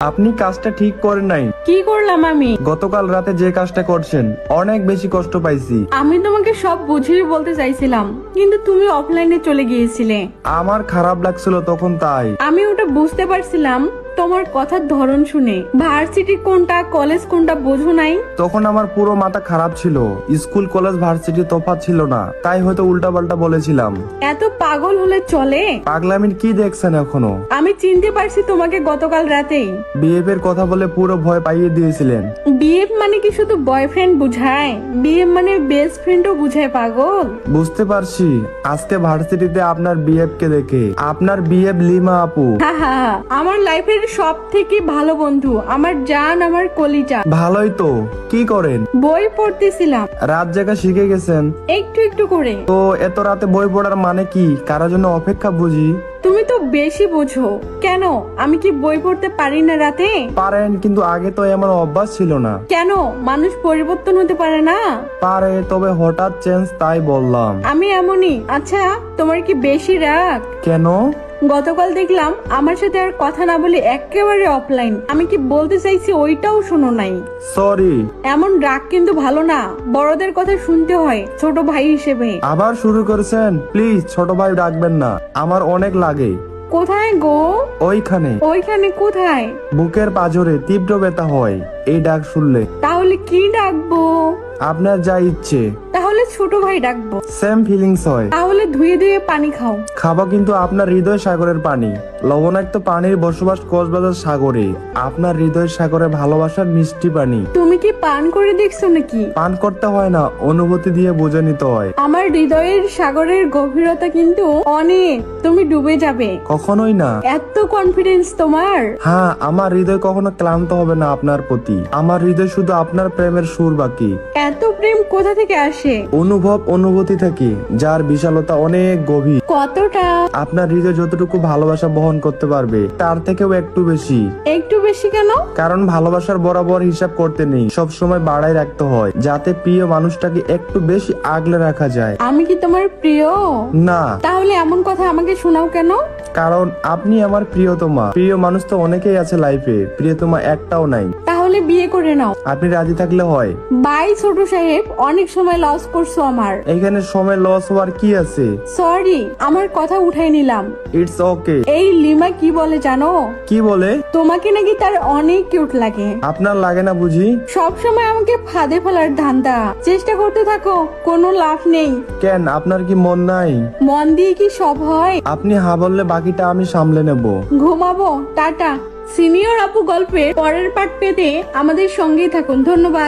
আপনি কাজটা ঠিক করেন নাই। কি করলাম আমি? গতকাল রাতে যে কাজটা করছেন অনেক বেশি কষ্ট পাইছি। আমি তোমাকে সব বুঝিয়ে বলতে চাইছিলাম কিন্তু তুমি অফলাইনে চলে গিয়েছিলে। আমার খারাপ লাগছিল তখন তাই। আমি ওটা বুঝতে পারছিলাম তোমার কথার ধরন শুনে ভার্সিটি কোনটা কলেজ কোনটা বোঝো নাই? তখন আমার পুরো মাথা খারাপ ছিল। স্কুল কলেজ ভার্সিটি তফাৎ ছিল না। তাই হয়তো উল্টা পাল্টা বলেছিলাম। এত পাগল হলে চলে? পাগলামির কি দেখছেন এখনও? আমি চিনতে পারছি তোমাকে গতকাল রাতেই। বিএফ এর কথা বলে পুরো ভয় পাইয়ে দিয়েছিলেন। বিএফ মানে কি শুধু বয়ফ্রেন্ড বুঝায়? বিএফ মানে বেস্ট ফ্রেন্ডও বুঝায় পাগল। বুঝতে পারছি। আজকে ভার্সিটিতে আপনার বিএফ কে দেখে। আপনার বিএফ লিমা আপু। হা হা হা। আমার লাইফের সব থেকে ভালো বন্ধু। আমার জান আমার কলিজা। ভালোই তো কি করেন? বই পড়তেছিলাম। রাত জায়গা শিখে গেছেন? একটু একটু করে। তো এত রাতে বই পড়ার মানে কি? কারোর জন্য অপেক্ষা বুঝি। তুমি তো বেশি বোঝো। কেন? আমি কি বই পড়তে পারি না রাতে? পারেন কিন্তু আগে তো এমন অভ্যাস ছিল না। কেন? মানুষ পরিবর্তন হতে পারে না? পারে তবে হঠাৎ চেঞ্জ তাই বললাম। আমি এমনই। আচ্ছা তোমার কি বেশি রাগ? কেন? গতকাল দেখলাম আমার সাথে আর কথা না বলে একেবারে অফলাইন আমি কি বলতে চাইছি ওইটাও শোনো নাই। সরি এমন রাগ কিন্তু ভালো না বড়দের কথা শুনতে হয় ছোট ভাই হিসেবে। আবার শুরু করেছেন? প্লিজ ছোট ভাই ডাকবেন না। আমার অনেক লাগে। কোথায় গো? ওইখানে। ওইখানে কোথায়? বুকের পাজরে তীব্র ব্যথা হয়। এই ডাক শুনলে। তাহলে কি ডাকবো? আপনার যা ইচ্ছে। তাহলে ছোট ভাই ডাকবো। সেম ফিলিংস হয়। তাহলে ধুয়ে ধুয়ে পানি খাও। খাব কিন্তু আপনার হৃদয় সাগরের পানি। লবণাক্ত পানির বসবাস কক্সবাজার সাগরে। আপনার হৃদয় সাগরে ভালোবাসার মিষ্টি পানি। তুমি কি পান করে দেখছ নাকি? পান করতে হয় না অনুভূতি দিয়ে বুঝে নিতে হয়। আমার হৃদয়ের সাগরের গভীরতা কিন্তু অনেক। তুমি ডুবে যাবে। কখনোই না। এত কনফিডেন্স তোমার। হ্যাঁ আমার হৃদয় কখনো ক্লান্ত হবে না আপনার প্রতি। আমার হৃদয় শুধু আপনার প্রেমের সুর বাকি। এত প্রেম কোথা থেকে আসে? অনুভব অনুভূতি থেকে যার বিশালতা অনেক গভীর। কতটা? আপনার হৃদয় যতটুকু ভালোবাসা বহন করতে পারবে তার থেকেও একটু বেশি। একটু বেশি কেন? কারণ ভালোবাসার বরাবর হিসাব করতে নেই সব সময় বাড়াই রাখতে হয় যাতে প্রিয় মানুষটাকে একটু বেশি আগলে রাখা যায়। আমি কি তোমার প্রিয়? না। তাহলে এমন কথা আমাকে শোনাও কেন? কারণ আপনি আমার প্রিয়তমা। প্রিয় মানুষ তো অনেকেই আছে লাইফে প্রিয়তমা একটাও নাই। তাহলে বিয়ে করে নাও। আপনি রাজি থাকলে হয়। বাই ছোট সাহেব অনেক সময় লস করছ আমার। এখানে সময় লস হওয়ার কি আছে? সরি আমার কথা উঠাই নিলাম। ইটস ওকে এই লিমা কি বলে জানো? কি বলে? তোমাকে নাকি তার অনেক কিউট লাগে। আপনার লাগে না বুঝি? সব সময় আমাকে ফাঁদে ফেলার ধান্দা। চেষ্টা করতে থাকো কোনো লাভ নেই। কেন? আপনার কি মন নাই? মন দিয়ে কি সব হয়? আপনি হা বললে বাকিটা আমি সামলে নেব। ঘুমাবো টাটা। সিনিয়র আপু গল্পের পরের পাঠ পেতে আমাদের সঙ্গেই থাকুন। ধন্যবাদ।